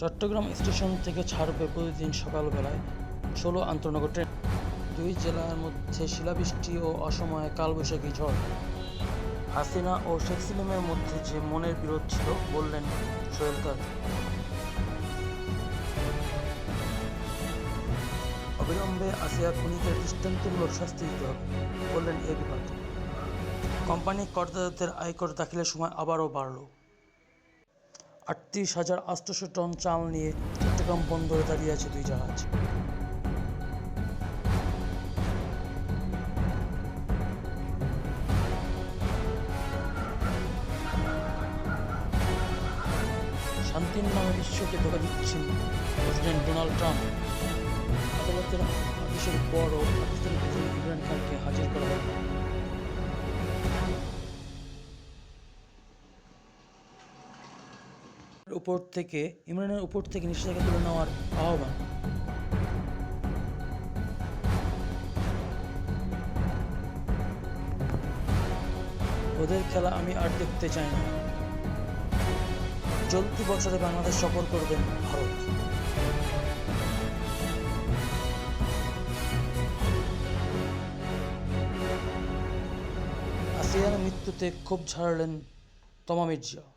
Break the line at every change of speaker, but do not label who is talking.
Chittagong station থেকে ছাড়বে প্রতিদিন সকালবেলায় ষোলো আন্তনগর ট্রেন। দুই জেলার মধ্যে শিলাবৃষ্টি ও অসময়ে কালবৈশাখী ঝড়। হাসিনা ও শেখ সেলিমের মধ্যে যে মনের বিরোধ ছিল, বললেন সোহেল কাজী অবিলম্বে আসিয়া খুনিদের দৃষ্টান্তমূলক শাস্তি দিতে হবে, বললেন এ বিভাগ। কোম্পানি করদাতাদের আয়কর দাখিলের সময় আবারও বাড়ল। আটত্রিশ হাজার আটশোশো টন চাল নিয়ে চট্টগ্রাম বন্দরে দাঁড়িয়ে আছে দুই জাহাজ। শান্তির নামে বিশ্বকে ধোকা দিচ্ছেন প্রেসিডেন্ট ডোনাল্ড ট্রাম্প। আদালতের আদেশের পরও উপর থেকে, ইমরানের উপর থেকে নিষেধাজ্ঞা তুলে নেওয়ার আহ্বান। ওদের খেলা আমি আর দেখতে চাই না। চলতি বছরে বাংলাদেশ সফর করবেন ভারত। আসিয়ার মৃত্যুতে ক্ষোভ ঝাড়লেন তমা মির্জা